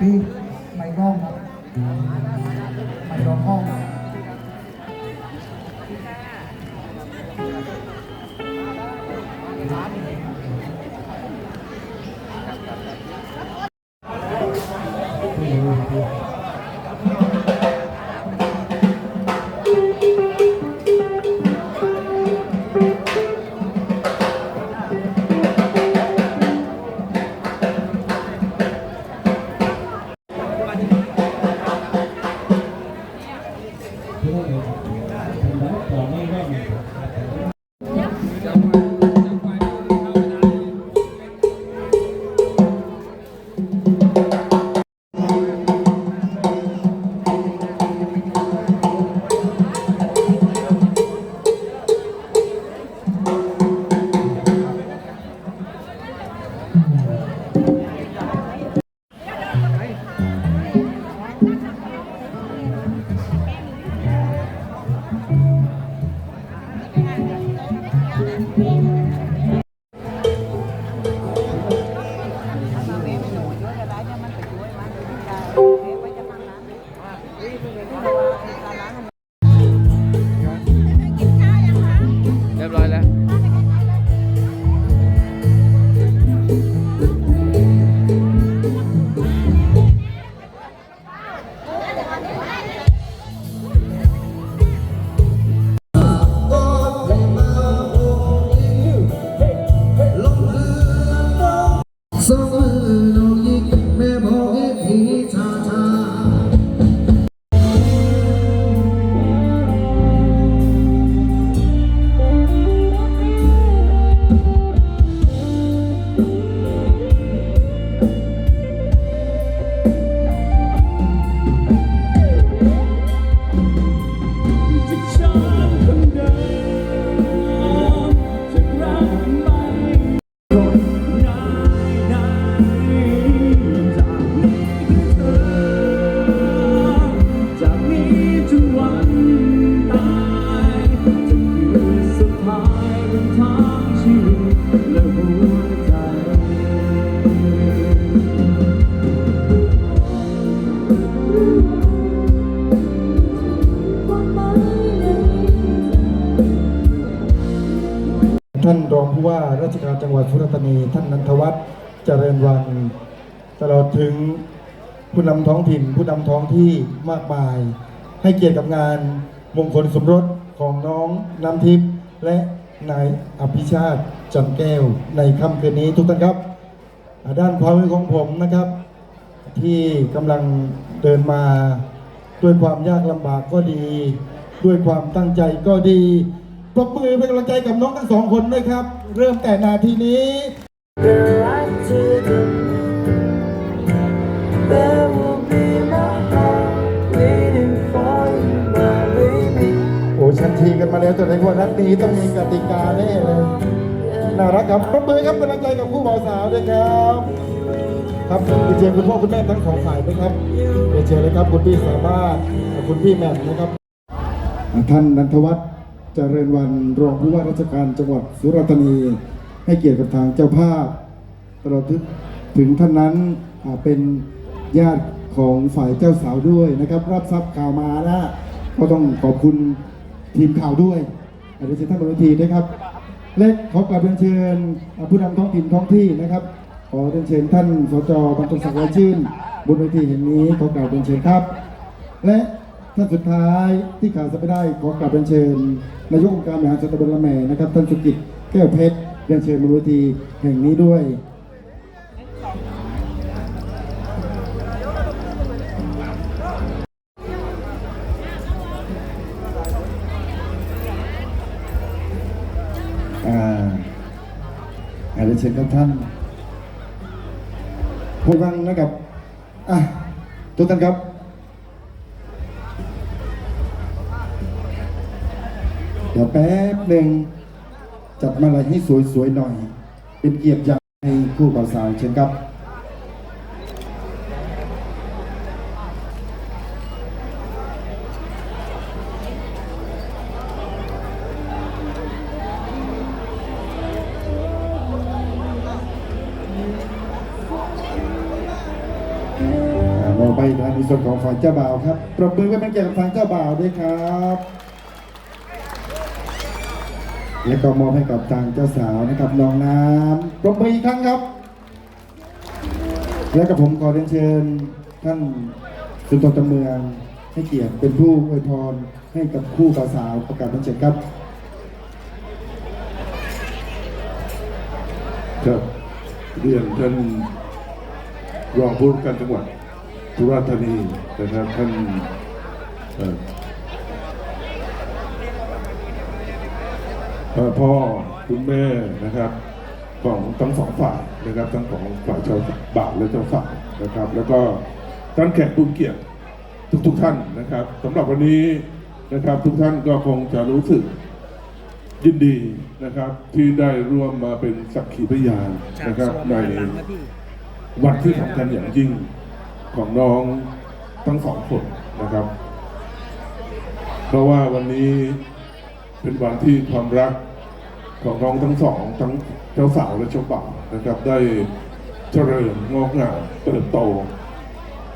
พี่ไม่ร้องครับไม่ร้องห้อง เรียบร้อยแล้ว สุราษฎร์ธนีท่านนันทวัฒน์เจริญวัน ตลอดถึงผู้นำท้องถิ่น ผู้นำท้องที่มากมาย ให้เกียรติกับงานมงคลสมรสของน้องน้ำทิพย์และนายอภิชาติจันแก้วในค่ำคืนนี้ทุกท่านครับด้านความมือของผมนะครับ ที่กำลังเดินมาด้วยความยากลำบากก็ดี ด้วยความตั้งใจก็ดี ปรบมือเป็นกำลังใจกับน้องทั้งสองคนด้วยครับ เริ่มแต่นาทีนี้ There I did There will be my heart waiting for you, my baby. โอ้ชันทีกันมาแล้วแต่ในวันนัดนี้ต้องมีกติกาแน่เลย น่ารักครับปรบมือครับเป็นกำลังใจกับคู่บ่าวสาวด้วยครับ ครับเรียนเชิญคุณพ่อคุณแม่ทั้งสองฝ่ายด้วยครับเรียนเชิญเลยครับคุณพี่สามารถ คุณพี่แหม่มนะครับ ท่านนันทวัฒน์เจริญวันรองผู้ว่าราชการจังหวัดสุราษฎร์ธานี ให้เกียรติกับทางเจ้าภาพตลอดถึงท่านนั้นเป็นญาติของฝ่ายเจ้าสาวด้วยนะครับ รับทราบข่าวมานะก็ต้องขอบคุณทีมข่าวด้วยอาจจะเชิญท่านบนเวทีนะครับ และขอกราบเรียนเชิญผู้นำท้องถิ่นท้องที่นะครับ ขอเรียนเชิญท่านสจบรรทุศักดิ์ไว้ชื่น บนเวทีแห่งนี้ขอกราบเรียนเชิญครับ และ ท่านสุดท้ายที่ขาดจะไม่ได้ขอกราบเรียนเชิญนายกองค์การบริหารส่วนตำบลละแมนะครับท่านสุกิจแก้วเพชรเรียนเชิญบนเวทีแห่งนี้ด้วยอาอาเรียนเชิญครับท่านพูดฟังนะครับอะทุกท่านครับ ดี๋ยวแป๊บหนึ่งจัดมาอะไรให้สวยๆหน่อย เป็นเกียรติอย่างให้คู่บ่าวสาวเชิญครับเราไปทางในส่วนของฝ่ายเจ้าบ่าวครับปรบมือให้เป็นเกียรติกับทางเจ้าบ่าวด้วยครับ และก็มอบให้กับทางเจ้าสาวนะครับน้องน้ำปรบมืออีกครั้งครับ และกับผมขอเรียนเชิญท่านสุนทรตำเมืองให้เกียรติเป็นผู้อวยพรให้กับคู่บ่าวสาวประกาศเป็นเจ็ดครับครับเรียนท่านรองผู้การจังหวัดสุราษฎร์ธานีนะครับท่านเอ่อเอ่อ พ่อคุณแม่นะครับของทั้งสองฝ่ายนะครับทั้งของฝ่ายเจ้าบ่าวและเจ้าสาวนะครับ แล้วก็ท่านแขกผู้เกียรติทุกๆท่านนะครับสำหรับวันนี้นะครับทุกท่านก็คงจะรู้สึกยินดีนะครับ ที่ได้ร่วมมาเป็นสักขีพยานนะครับในวันที่สำคัญอย่างยิ่งของน้องทั้งสองคนนะครับ เพราะว่าวันนี้ เป็นวันที่ความรักของน้องทั้งสองทั้งเจ้าสาวและเจ้าบ่าวนะครับ ได้เจริญงอกงามเติบโต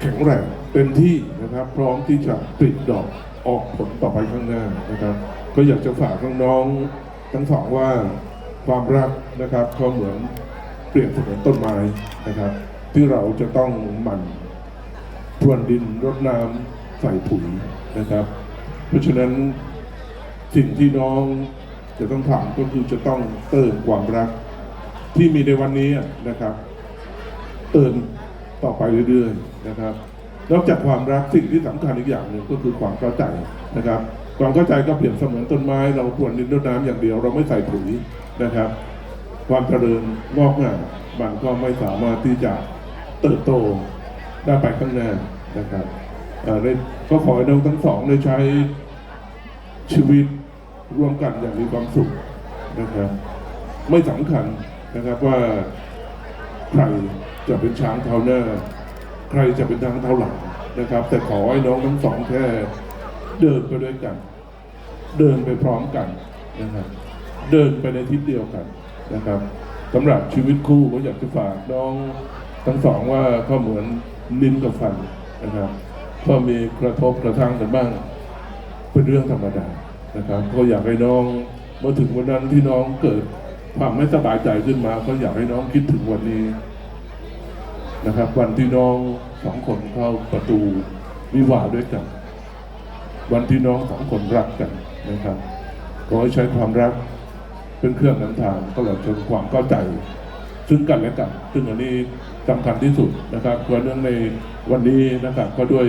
แข็งแรงเต็มที่นะครับ พร้อมที่จะปลิดดอกออกผลต่อไปข้างหน้านะครับ ก็อยากจะฝากน้องๆทั้งสองว่าความรักนะครับก็เหมือนเปรียบเสมือนต้นไม้นะครับ ที่เราจะต้องหมั่นพรวนดินรดน้ำใส่ปุ๋ยนะครับ เพราะฉะนั้น สิ่งที่น้องจะต้องทำก็คือจะต้องเติมความรัก ที่มีในวันนี้นะครับ เติมต่อไปเรื่อยๆนะครับ นอกจากความรักสิ่งที่สำคัญอีกอย่างหนึ่งก็คือความเข้าใจนะครับ ความเข้าใจก็เปรียบเสมือนต้นไม้ เราควรดินรดน้ำอย่างเดียว เราไม่ใส่ปุ๋ยนะครับ ความเจริญงอกงามมันก็ไม่สามารถที่จะเติบโตได้ไปข้างหน้านะครับก็ขอให้น้องทั้งสองได้ใช้ชีวิต ร่วมกันอย่างมีความสุขนะครับ ไม่สำคัญนะครับว่าใครจะเป็นช้างเท้าหน้า ใครจะเป็นทางเท้าหลังนะครับ แต่ขอให้น้องทั้งสองแค่เดินไปด้วยกัน เดินไปพร้อมกันนะครับเดินไปในทิศเดียวกันนะครับสำหรับชีวิตคู่ก็อยากจะฝากน้องทั้งสองว่าก็เหมือนลิ้นกับฟันนะครับก็มีกระทบกระทั่งกันบ้าง เป็นเรื่องธรรมดา นะครับก็อยากให้น้องเมื่อถึงวันนั้นที่น้องเกิดความไม่สบายใจขึ้นมา ก็อยากให้น้องคิดถึงวันนี้นะครับ วันที่น้องสองคนเข้าประตูวิวาด้วยกัน วันที่น้องสองคนรักกันนะครับขอให้ใช้ความรักเป็นเครื่องนำทางตลอดจนความเข้าใจ ซึ่งกันและกัน ซึ่งอันนี้สำคัญที่สุดนะครับเพราะเนื่องในวันนี้นะครับก็ด้วย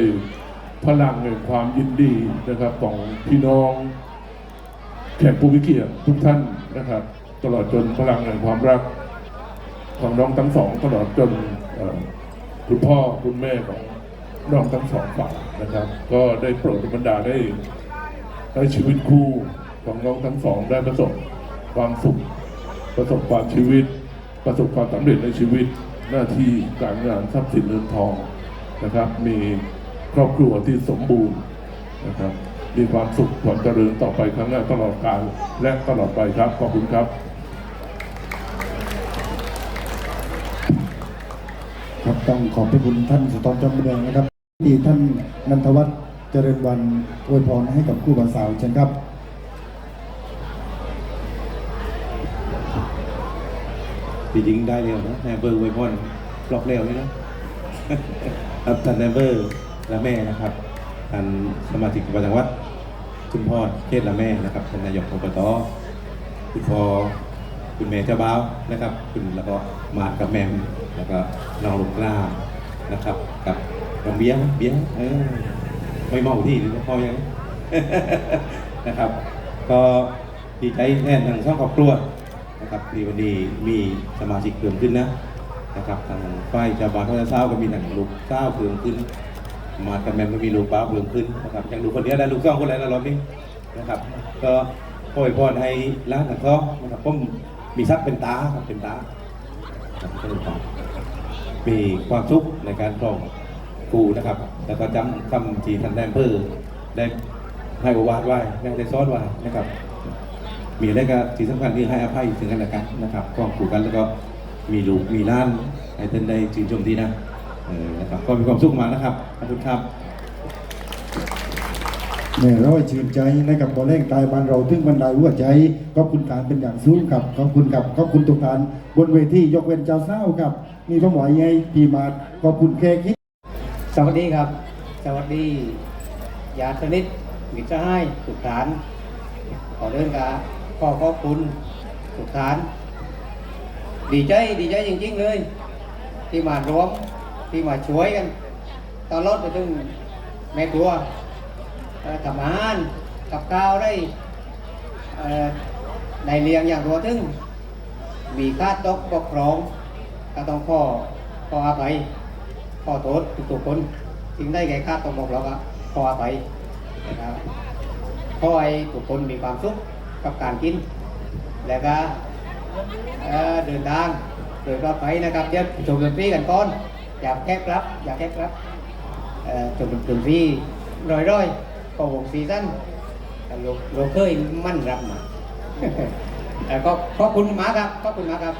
พลังแห่งความยินดีนะครับของพี่น้อง แขกผู้มีเกียรติทุกท่านนะครับ ตลอดจนพลังแห่งความรักของน้องทั้งสอง ตลอดจนคุณพ่อคุณแม่ของน้องทั้งสองฝ่ายนะครับ ก็ได้โปรดบรรดาได้ให้ชีวิตคู่ของน้องทั้งสองได้ประสบความสุข ประสบความชีวิต ประสบความสำเร็จในชีวิตหน้าที่การงานทรัพย์สินเงินทองนะครับ มีครอบครัวที่สมบูรณ์นะครับ มีความสุขความเจริญต่อไปข้างหน้าตลอดกาลและตลอดไปครับ ขอบคุณครับ ครับต้องขอบพระคุณท่านสุนทรจำเมืองนะครับ ที่ท่านนันทวัฒน์เจริญวันอวยพรให้กับคู่บ่าวสาวเชิญครับที่จริงได้เร็วนะแนเบอร์ไวพอนบล็อกเร็วนี่นะครับท่านแนเบอร์และแม่นะครับ ท่านสมาชิกประจังวัดคุณพ่อเทศและแม่นะครับท่านนายกอบตคุณพ่อคุณแม่เจ้าบ่าวนะครับ คุณแล้วก็มาดกับแมมแล้วก็น้องลูกกล้านะครับ กับน้องเบี้ยเบี้ยเออไม่เมาที่หรือพ่อยัง นะครับ ก็ดีใจแทนทั้งสองครอบครัวนะครับที่วันนี้มีสมาชิกเพิ่มขึ้นนะนะครับทางฝ่ายชาวบ้านเขาจะเศร้าก็มีหนังลูกเศร้าเพิ่มขึ้น มากับแมมก็มีลูกป้าเพิ่มขึ้นนะครับอยังลูกคนเดียวได้ลูกสองคนแล้วนะรอบนี้นะครับ ก็ขอให้พรให้ร้านทั้งสองนะครับผมมีทรัพย์เป็นตาครับเป็นตาครับเป็นตามีความสุขในการครองครูนะครับ แล้วก็จำคำที่ท่านแดนเปอร์ได้ให้โอวาทไว้ได้ซ้อนไว้นะครับ มีอะไรก็ที่สำคัญคือให้อภัยถึงกันและกันนะครับครองครูกันแล้วก็มีลูกมีล้านให้ท่านได้ชื่นชมที่นะ นะครับก็มีความสุขมากนะครับขอบคุณครับเนี่ยร้อยชื่นใจนะครับบอลเล่งตายบ้านเราถึงบันไดหัวใจขอบคุณการเป็นอย่างสูงครับขอบคุณครับขอบคุณทุกท่านบนเวทียกเว้นเจ้าเศร้าครับมีพระหมอยไงพี่มาดขอบคุณแขกที่สวัสดีครับ สวัสดีญาติสนิทมิตรสหายสุขฐานขอเดินกาขอขอบคุณสุขฐาน ดีใจดีใจจริงๆเลย ที่มารวม ที่มาช่วยกันตลอดไปถึงแม่ครัวทำอาหารกับข้าวได้เอ่อได้เลี้ยงอย่างรัวถึงมีค่าตกบกพร่องก็ต้องขอขออภัยขอโทษทุกคนสิ่งได้แก่ค่าตกบกพร่องก็ขออภัยนะครับขอให้ทุกคนมีความสุขกับการกิน แล้วก็เอ่อเดินทางโดยปลอดภัยนะครับเดี๋ยวชมดนตรีกันก่อน อยากแคบครับ อยากแคบครับเอ่อชมดนตรีร้อยก็วงซีซั่นโลโลเคยมั่นรับมาเอ่อก็ขอบคุณมากครับ ขอบคุณมากครับ